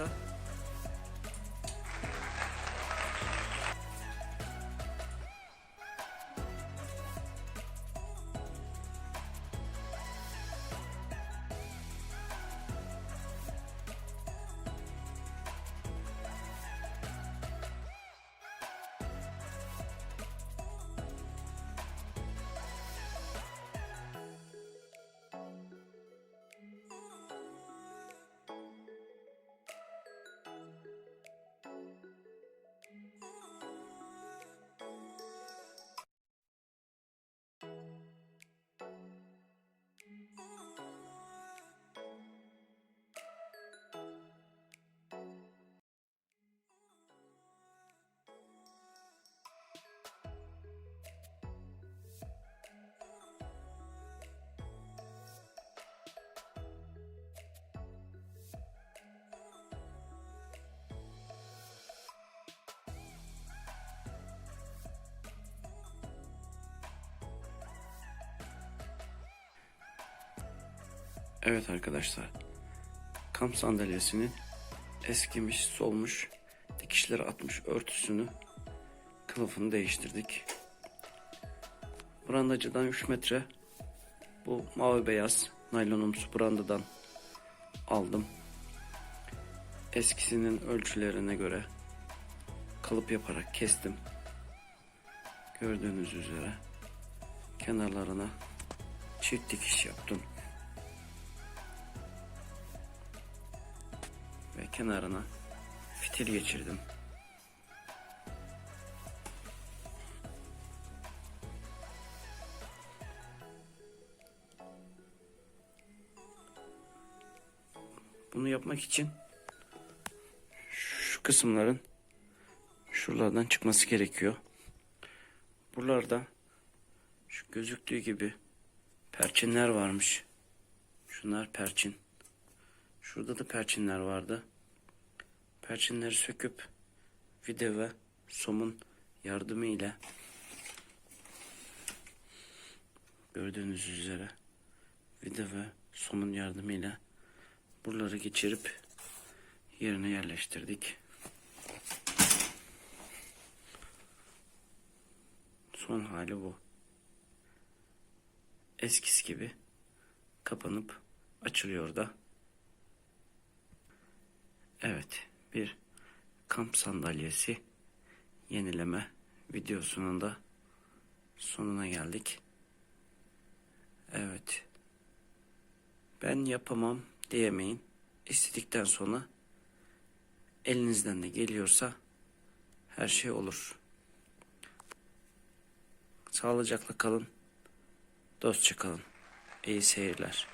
arkadaşlar. Evet arkadaşlar. Kamp sandalyesinin eskimiş, solmuş, dikişleri atmış örtüsünü, kılıfını değiştirdik. Brandacıdan 3 metre bu mavi beyaz naylonumsu brandadan aldım. Eskisinin ölçülerine göre kalıp yaparak kestim. Gördüğünüz üzere kenarlarına çift dikiş yaptım. Kenarına fitil geçirdim. Bunu yapmak için şu kısımların şuralardan çıkması gerekiyor. Buralarda şu gözüktüğü gibi perçinler varmış. Şunlar perçin. Şurada da perçinler vardı. Perçinleri söküp vida ve somun yardımı ile gördüğünüz üzere vida ve somun yardımı ile buraları geçirip yerine yerleştirdik. Son hali bu. Eskisi gibi kapanıp açılıyor da. Evet, bir kamp sandalyesi yenileme videosunun da sonuna geldik. Evet. Ben yapamam diyemeyin. İstedikten sonra elinizden de geliyorsa her şey olur. Sağlıcakla kalın. Dostça kalın. İyi seyirler.